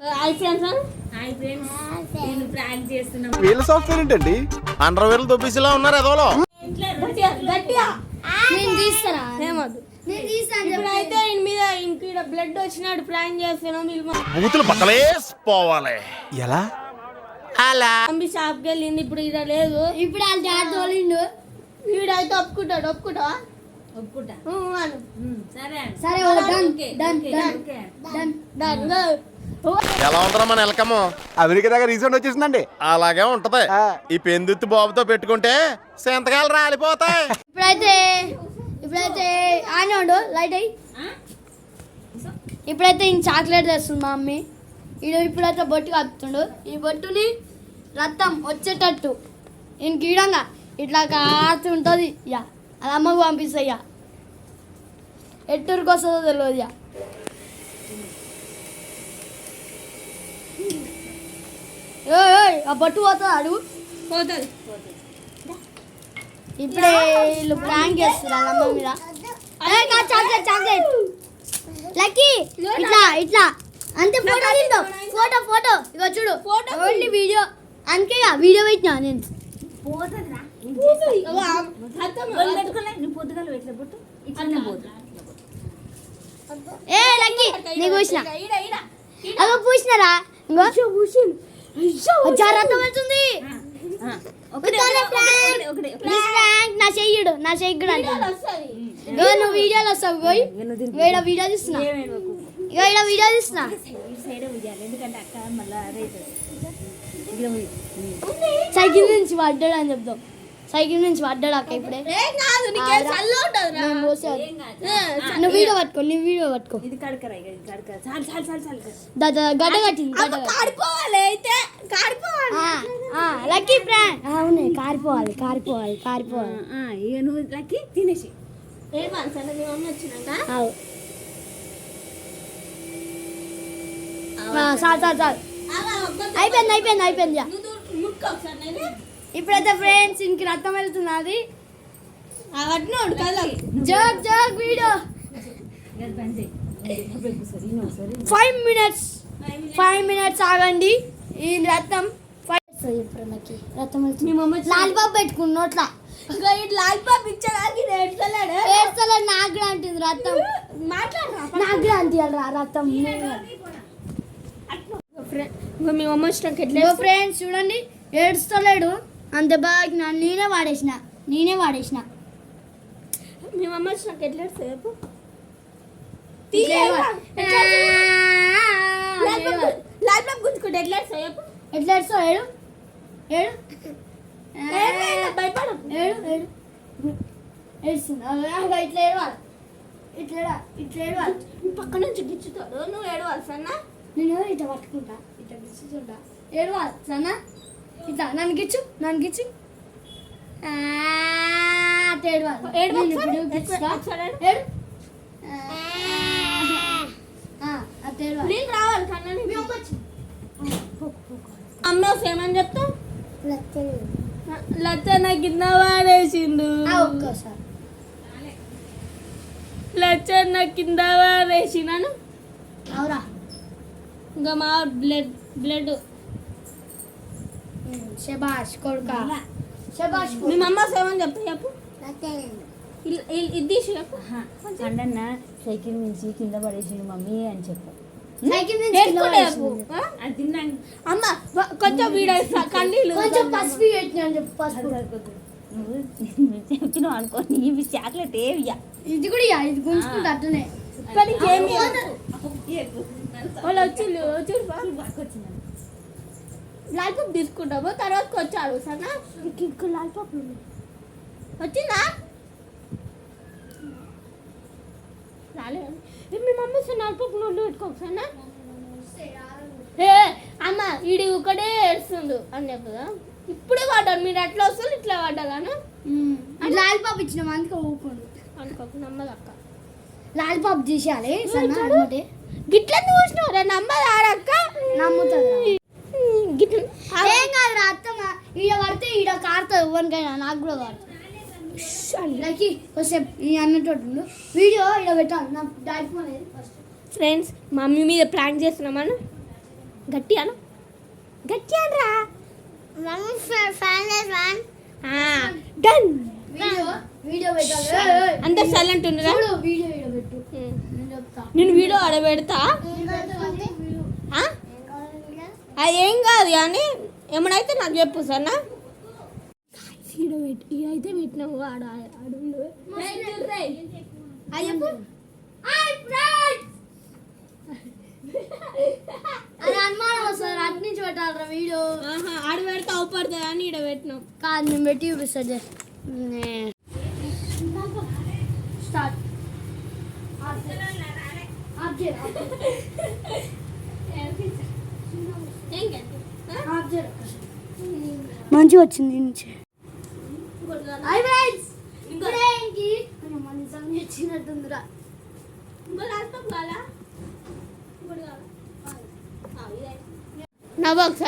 Hi friends. Hi friends. నేను prank చేస్తున్నాం. వీళ్ళ సాఫ్ట్వేర్ ఏంటండి? అండర్ వేర్లు దొబ్బిసిలా ఉన్నారు ఎదవలో? గట్టిగా గట్టిగా. నేను తీస్తారా? ఏమద్దు. నేను తీస్తాను ఇప్పుడైతే ఈయన మీద ఇంక బ్లడ్ వచ్చినాడు ప్లాన్ చేస్తున్నాం బూతులు పక్కలేసిపోవాలి ఎలా? అలా. మమ్మీ షాప్కి వెళ్ళింది ఇప్పుడు ఇక్కడ లేదు. ఇప్పుడు వాళ్ళ డాడీ తోలిండు. వీడైతే ఒప్పుకుంటాడు ఒప్పుకుంటావా? ఒప్పుకుంటా. సరే. సరే డన్ డన్ డన్. డన్. ఎలా ఉంటుందా మన ఎలకము అమెరికా దగ్గర రీసెంట్ వచ్చేసిందండి. అలాగే ఉంటది. ఈ పెందుత్తి బాబుతో పెట్టుకుంటే సెంతకాయలు రాలిపోతాయి. ఇప్పుడైతే ఇప్పుడైతే ఆయన ఉండు లైట్ అయ్యి. ఆ? ఇప్పుడైతే ఈయన చాక్లెట్ తెస్తుంది మా మమ్మీ. ఈడు ఇప్పుడైతే బొట్టు కలుపుతుండు ఈ బొట్టుని రక్తం వచ్చేటట్టు. ఈయన గీడంగా ఇట్లా కాస్తుంటుంది ఇక అది అమ్మకు పంపిస్తాయి ఇక ఎట్టూరికి వస్తుందో తెలియదు ఇక ఏయ్, ఏయ్, ఆ బొట్టు పోతుంది అడుగు. పోతుంది. ఇప్పుడే వీళ్ళు ప్రాంక్ అమ్మ మీద. చాక్లెట్ చాక్లెట్ లక్కీ ఇట్లా ఇట్లా. అంతే ఫోటో తీద్దాం. Photo photo. ఇగో చూడు. Only video. అందుకే వీడియో పెట్టినా నేను. ఏ లక్కీ నీకు పూసిన. అగో పూసినారా? ఇంకో జాగ్రత్త ప్రాంక్ నా చెయ్యడు నా చెయ్యడు నువ్వు వీడియోలో వస్తావు పోయి ఈడ వీడియో తీస్తున్నా. ఏమేడవకు. ఇగో ఈడ వీడియో తీస్తున్నా. ఇటు సైడే ఉయ్యాలి ఎందుకంటే అక్క మళ్ళీ అదే ఇక్కడ ఉయ్యి. సైకిల్ నుంచి పడ్డాడు అని చెప్తాం సైకిల్ నుంచి పడ్డాడు అక్క ఇప్పుడే నువ్వు వీడియో పట్టుకో నువ్వు వీడియో పట్టుకో. ఇది గడ్డ కట్టింది లక్కీ ప్రాంక్ అవునే కారిపోవాలి కారిపోవాలి కారిపోవాలి నువ్వు లక్కి తినేసి. చాలు చాలు చాలు. అయిపోయింది అయిపోయింది అయిపోయింది ఇప్పుడైతే ఫ్రెండ్స్ ఇంక రక్తం వెళ్తున్నది ఉండు కదా joke joke video. Five minutes five minutes ఆగండి. ఈ రక్తం మీ మమ్మీ వచ్చింది. లాలిపాప్ పెట్టుకుని నోట్లా. ఇగో ఈ లాలిపాప్ ఇచ్చడానికి నేర్చలేడు ఏడ్చలే నాకు కూడా అంటుంది రక్తం మాట్లాడరా నాకు కూడా. అంటియాలి రక్తం ఇంకో మీ ఇదిగో ఫ్రెండ్స్ చూడండి. ఏడుస్తలేడు. అంత బాగా నేనే వాడేసిన నేనే వాడేసిన. మీ మమ్మీ వచ్చినాక ఎట్లా. లాలిపాప్ గుంజుకుంటే ఎట్లా చెప్పు. ఎట్లా ఏడు. ఏడు. ఏడు, ఏడు, ఏడు. ఏడు ఏడుస్తుంది అగో, ఇట్లా ఏడవాలి. ఇట్లా ఏడ- ఇట్లా ఏడవాలి. నీ పక్క నుంచి గిచ్చుతాడు నువ్వు ఏడవాలి సన్నా నేను ఇట్లా పట్టుకుంటా. ఇట్లా గిచ్చుతుంటా. ఏడవాలి సన్నా ఇట్లా నన్ను గిచ్చు నన్ను గిచ్చు. ఆ, అట్లా ఏడవాలి ఏడు నేను ఒకసారి. ఇప్పుడు గిచ్చుతా. ఒకసారి ఏడు. ఏడు. ఆ, అట్లా ఏడవాలి నీళ్ళు రావాలి కన్నా మీ అమ్మ ఏమని చెప్తావు? లచ్చన్న కింద వాడేసిండు లచ్చన్న కింద వాడేసినాను అవురా. ఇంకా మా బ్లడ్ బ్లడ్ శబాష్ కొడుక? శబాష్ మీ మమ్మ ఏమని చెప్తా చెప్పు. ఇది చెప్పు. అండన్న సైకిల్ నుంచి కింద పడేసిండు మమ్మీ అని చెప్పు. అమ్మ కొంచెం వీడేస్తా కన్నీళ్ళు. కొంచెం పసుపు పెట్టినా అని చెప్పు అది పసుపు చెప్పినావు అనుకో ఇవి చాక్లెట్ ఏవియా ఇది కూడా ఇయ్య, ఇది గుంజుకుంటా అట్లనే. వాళ్ళు వచ్చి చూడు లాలిపాప్ తీసుకుంటాము. తర్వాత వచ్చాడు సన్నా ఇంకా లాలిపాప్ వచ్చిందా రాలేదు మీ మమ్మీ వస్తే లాలిపాప్ నోళ్ళు పెట్టుకోకసన్నా ఏ అమ్మ ఈడి ఒకటే ఏడుస్తుండు. అని చెప్పుదా? ఇప్పుడే పడ్డాడు మీరు అట్లా వస్తుంది ఇట్లా పడ్డాను లాలిపాప్ ఇచ్చిన అందుకే ఊరుకోండు అనుకోకు నమ్మదు అక్క. లాలిపాప్. అమ్మటే గిట్ల చూసినావు రే? నమ్మదు ఆడక్క నమ్ముతుంది ఏం కాదు రా అత్తమ్మ. ఈడ పడితే ఈడ కారుతుంది ఎవరికైనా. నాకు కూడా కారుతుంది. లైక్ కొంచెం అన్నట్టు వీడియో ఈడ పెట్టాలి. నా daddy phone first. Friends mummy మీద ప్రాంక్ చేస్తున్నామని గట్టి అను గట్టి అనరా ఏయ్. అందరు సైలెంట్ ఉండరా? నేను వీడియో ఆడ పెడతా? ఆ? అది ఏం కాదు కానీ ఏమనైతే నాకు చెప్పు సన్నా. ఈడ పెట్టి ఇదైతే పెట్టినావు ఆడ అది చెప్పు అది అనుమానం వస్తుంది. అటు నుంచి పెట్టాలరా వీడియో? ఆహా ఆడ పెడితే అవుపడుతుంది అని ఈడ పెట్టినావు కాదు నేను పెట్టి చూపిస్తా స్టార్ట్ మంచిగా వచ్చింది నుంచి.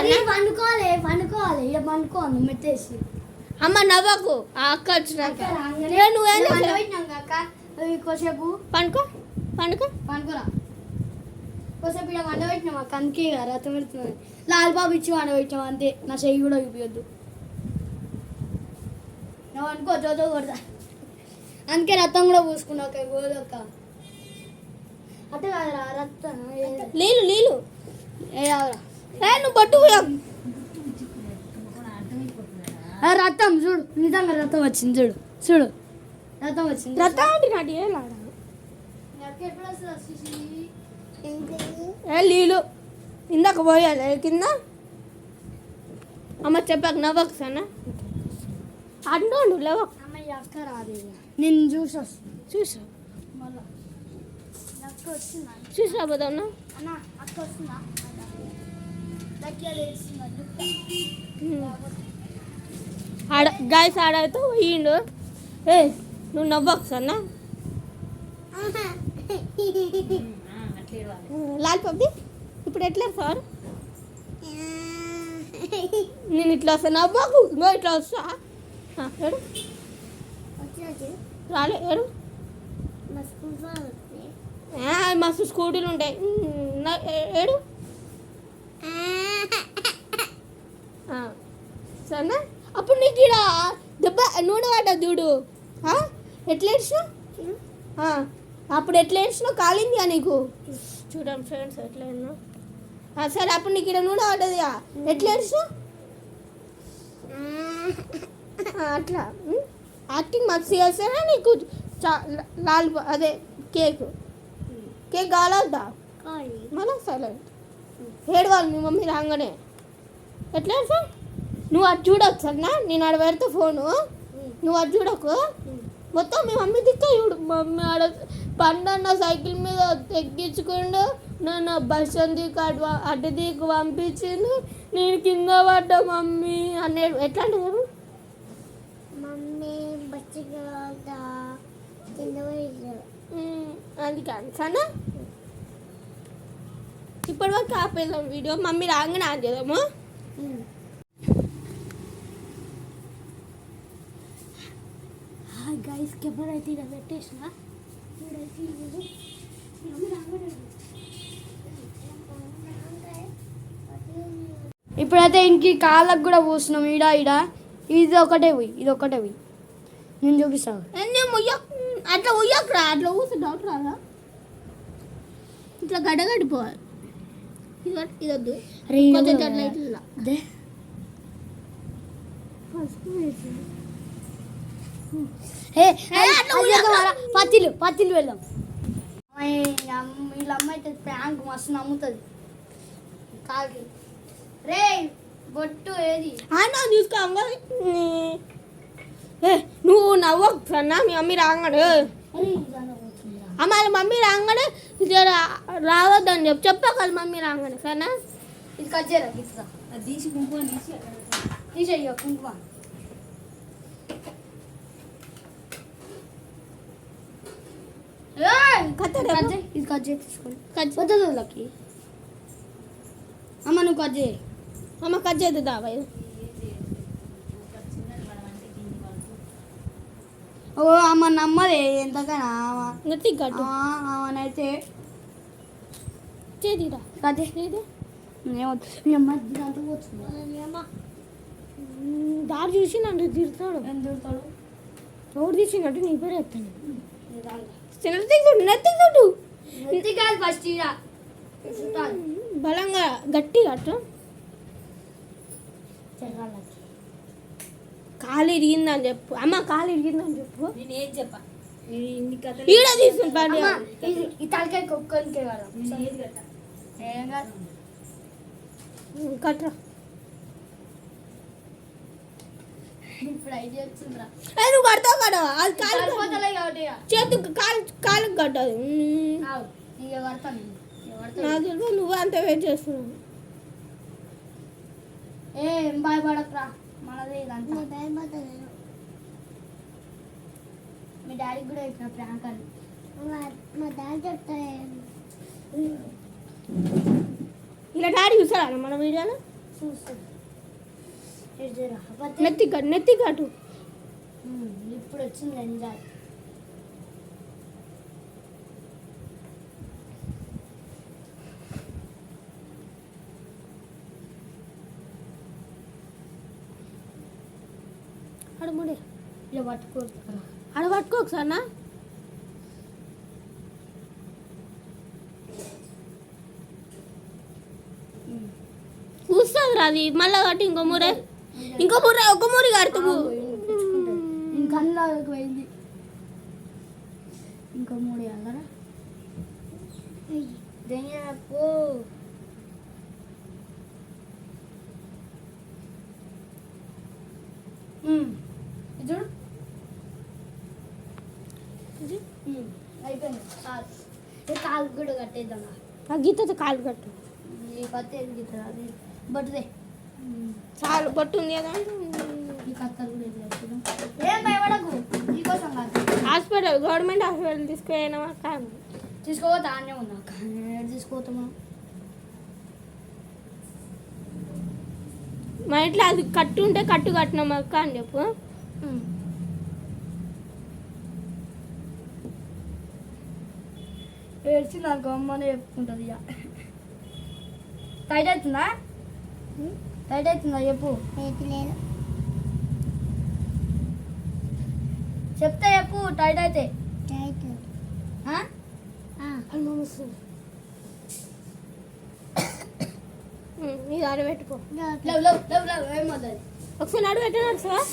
అరే పండుకోవాలి పండుకోవాలి ఇక పండుకోవాలి మెత్తేసి. అమ్మ నవ్వకు. ఆ అక్క వచ్చినాక. నువ్వేం కోసేపు పండుకో పండుకో. పండుకోరా? కోసేపు ఇక్కడ వంట పెట్టినాం అక్క అందుకే రథం పెడుతున్నాను లాల్ బాబు ఇచ్చి వంట పెట్టినాం అంతే. నా చెయ్యి కూడా చూపించద్దు నువ్వు అనుకో చదువు కొడతా. అందుకే రథం కూడా పూసుకున్నావు గోదక్క. అట్ట కాదురా ఏ- నీళ్ళు నీళ్ళు. ఏ నువ్వు ఆ రథం చూడు. నిజంగా రథం వచ్చింది చూడు. చూడు. రథం వచ్చింది రథాంటి నాటి ఏ? ఏ నీళ్ళు. ఇందాక పోయాలి కింద. అమ్మ చెప్పాక నవ్వకు సన్న ఇక. నేను చూసి. వస్తాను చూసా చూసి వేస్తుందా? ఆడ గాయస్ ఆడైతే పోయిండు. ఏ నువ్వు నవ్వకు సన్న? లాల్ పబ్ది ఇప్పుడు ఎట్లా సార్? నేను ఇట్లా వస్తా నవ్వకు. ఇంకో ఇట్లా వస్తా? ఏడు? రాలే ఏడు? మస్తు స్కూటీలు ఉంటాయి. ఏడు? సరేనా? అప్పుడు నీకు ఇక్కడ దెబ్బ నూనె పడ్డ చూడు? ఎట్లా ఏడ్చినావు? ఆ, అప్పుడు ఎట్లా ఏడ్చినావు? కాలిందిగా నీకు? చూడండి ఫ్రెండ్స్ ఎట్లా సరే అప్పుడు నీకు ఇక్కడ నూనె పడ్డదిగా ఎట్లా ఏడ్చినావు? ఆ, అట్లా. యాక్టింగ్ మస్తు చేస్తేనే నీకు లాల్ అదే కేక్. కేక్ కాలద్దా? మళ్ళీ సైలెంట్. ఏడవాలి మీ మమ్మీ రాగానే. ఎట్లా సార్ నువ్వు అది చూడొచ్చు అన్నా నేను ఆడ పెడితే ఫోను. నువ్వు అది చూడకు. మొత్తం మీ మమ్మీ దిక్క చూడు. మమ్మీ ఆడ పండన్న సైకిల్ మీద ఎక్కించుకుండు నన్ను బస్ దిక్కు అటు అటు దిక్కు పంపించిండు. నేను కింద పడ్డా మమ్మీ. అనే ఎట్లా అది కాదు సన్నా ఇప్పటి వరకు ఆపేద్దాం వీడియో. మమ్మీ రాగానే ఆన్ చేద్దాము. గైస్ కెమెరా అయితే ఇలా పెట్టేసిన? ఇప్పుడైతే ఇంక కాళ్ళకు కూడా పూస్తున్నాం. ఈడ ఈడ. ఇది ఒకటే పోయి ఇది ఒకటే పోయి. నేను చూపిస్తాను అట్లా ఉయ్యకురా అట్లా ఊసి డౌట్ రాదా ఇట్లా గడగడిపోవాలి. ఇది వద్దు, ఇది వద్దు అరే, ఇది కొంచెం అట్లా ఇట్లా అదే. ఏ పత్తిలు పత్తిలు వెళ్దాం. వీళ్ళ అమ్మాయి అయితే ప్రాంక్ మస్తు నమ్ముతుంది. కాకి రే బొట్టు ఏది? చూసుకో నువ్వు నవ్వకు సన్నా మీ మమ్మీ. అమ్మ వాళ్ళ మమ్మీ రాగానే ఇది రావద్దని చెప్పు. చెప్పాక వాళ్ళ మమ్మీ రాగానే సరేనా ఇది కట్ చేయరా తీసి కుంకుమ తీసి. తీసేయ్యో కుంకుమ. ఇది? కట్ చేయి, తీసుకోండి కట్ వద్దు అమ్మ నువ్వు కట్ చేయి. అమ్మ కట్ చేద్దు దావా ఓ అమ్మ నమ్మదే ఎంతకైనా గట్టి ఆమెనైతే దారి చూసి నన్ను తిడతాడు. ఎవరు తీసినట్టు నీ పేరు చెప్తాను. నెత్తి కాదు ఫస్ట్ బలంగా గట్టిగా అట్లా కాలు ఇరిగిందని చెప్పు. అమ్మ కాలు ఇరిగిందని చెప్పు. నేను ఏం చెప్పా? నేను ఇన్ని కథలు ఈడ ఇది ఈ తలకాయ కుక్కనికే కదా. ఏం కట్రా. నువ్వు కడతావు కదా? అది కాలు. చేతుకు కాలు కాలుకి కట్టదు. నాకు తెలియదు నువ్వు అంత వెయిట్ చేస్తున్నావు. ఏం భయపడకరా. మనదే ఇదంతా మీ డాడీకి కూడా ఇచ్చిన ప్రాంక్ అని. మా డాడీ చెప్తా ఇలా డాడీ చూసారా మన వీడియోలో? నెత్తి నెత్తి కట్టు ఇప్పుడు వచ్చింది ఎంజాయ్ పట్టుకోవచ్చు అడ పట్టుకో ఒకసారి కూస్తుంది అది మళ్ళా కట్టి ఇంకో మూరే. ఇంకో మూరే ఒక మూరి కడుతు ఇంకా అందులోకి పోయింది. ఇంకా మూడు చూడు ఉమ్, అయిపోయింది చాలు ఈ కాలు కూడా కట్టేద్దాం ఆ గీతతో కాలు కట్టు. ఈ కత్తి ఎందుకు అది బట్టుదే. చాలు పట్టు ఉంది కదా? ఈ కత్తలు కూడా ఇది కట్టుదాం. ఏం భయపడకు నీకోసం కాదు. హాస్పిటల్ గవర్నమెంట్ హాస్పిటల్ తీసుకుపోయినా కాదు తీసుకోపోతే ఆనే ఉన్నా మా ఇంట్లో అది కట్టు ఉంటే కట్టు కట్టినాం అక్క అని చెప్పు. ఏడ్చి నాకు అమ్మనే చెప్పుకుంటుంది ఇక టైట్ అవుతుందా? టైట్ అవుతుందా చెప్పు? చెప్తే చెప్పు టైట్ అయితే? ఉమ్, ఇది ఆడ పెట్టుకో. లేవు లేవు లేవు లేవు ఏం వద్దు ఒకసారి నడు పెట్టినాడు సార్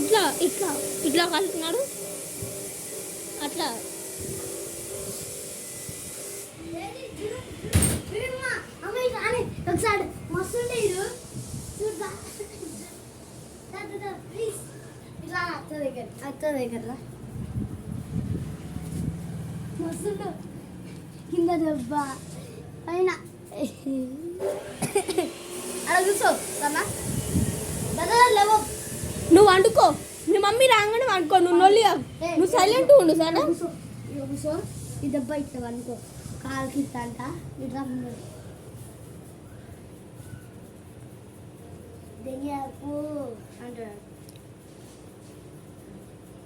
ఇట్లా ఇట్లా ఇట్లా కలుపుతున్నాడు అట్లా ఒకసారి మస్తు ఉండే ఇది చూద్దా ప్లీజ్ ఇట్లా అత్త దగ్గర అత్త దగ్గర రా. మస్తు కింద దెబ్బ. పైన అలా సన్నా దాదా లేవు. నువ్వు వండుకో. మీ మమ్మీ రాగానే వండుకో. నువ్వు నొల్లి నువ్వు సైలెంట్ ఉండు సరేనా? కూర్చో. ఈ దెబ్బ ఇట్లా అనుకో కాలుకి ఇట్లా అంట. ఇట్లా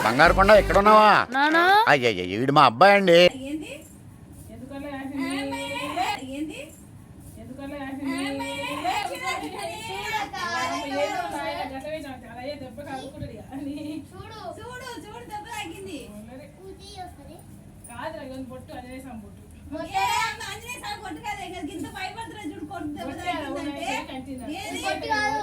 బంగారు కొండ ఎక్కడ ఉన్నావా అయ్యయ్య వీడు మా అబ్బాయి అండి కొట్టు కాదు ఇక గింత భయపడుతున్నా చూడు కొట్టు దెబ్బ తాకిందంటే ఏది? కొట్టు కాదు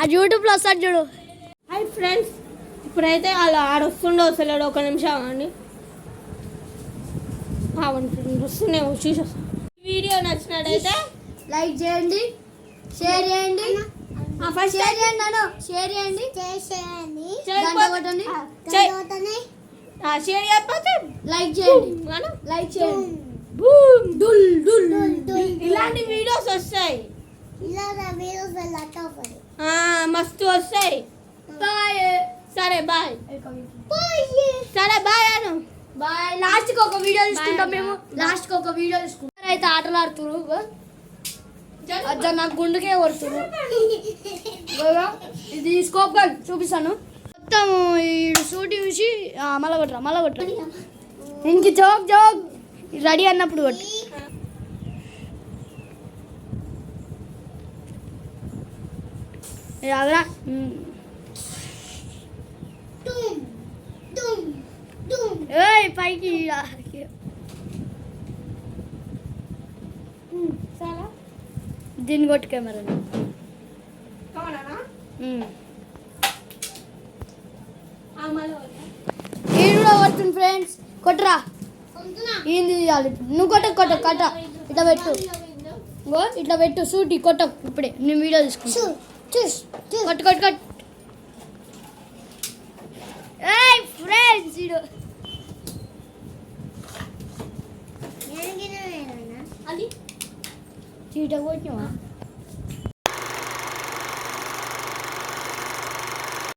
ఆ యూట్యూబ్లో వస్తాడు చూడు. హాయ్ ఫ్రెండ్స్ ఇప్పుడైతే అలా ఆడొస్తుండో వస్తలేడు ఒక నిమిషం అండి వస్తున్నాయి చూసి వీడియో నచ్చినట్టయితే లైక్ చేయండి షేర్ చేయండి. ఫస్ట్ షేర్ చేయండి అను షేర్ చేయండి. కొట్టండి. షేర్ చేయకపోతే లైక్ చేయండి. లైక్ చేయండి. బూమ్ డుల్ డుల్ ఇలాంటి వీడియోస్ వస్తాయి. ఆ, మస్తు వస్తాయి. బాయ్. సరే బాయ్. సరే బాయ్ అను. బాయ్. లాస్ట్కి ఒక వీడియో తీసుకుంటాం మేము. లాస్ట్కి ఒక వీడియో తీసుకుంటాం. అయితే ఆటలు ఆడుతున్నారు అజ్జా నాకు గుండుకే కొడుతున్నారు ఇదిగో, ఇది స్కోప్ గన్ చూపిస్తాను. మొత్తం ఈ సూటి చూసి మళ్ళా కొట్టరా మళ్ళా కొట్టరా ఇంక జోక్ జోక్. రెడీ అన్నప్పుడు కొట్టు. ఉమ్. ఏయ్ పైకి దీన్ని కొట్టు కెమెరా? ఈడు కూడా కొడుతుంది ఫ్రెండ్స్ కొట్టరా ఏంది తీయాలి నువ్వు కొట్ట కొట్ట కట్ట ఇట్లా పెట్టు ఇట్లా పెట్టు సూటి కొట్ట ఇప్పుడే నేను వీడియో తీసుకుంటా కొట్టు కొట్టు కొట్టు. ఏయ్ ఫ్రెండ్స్ ఇడు. అది. చీట కొట్టివా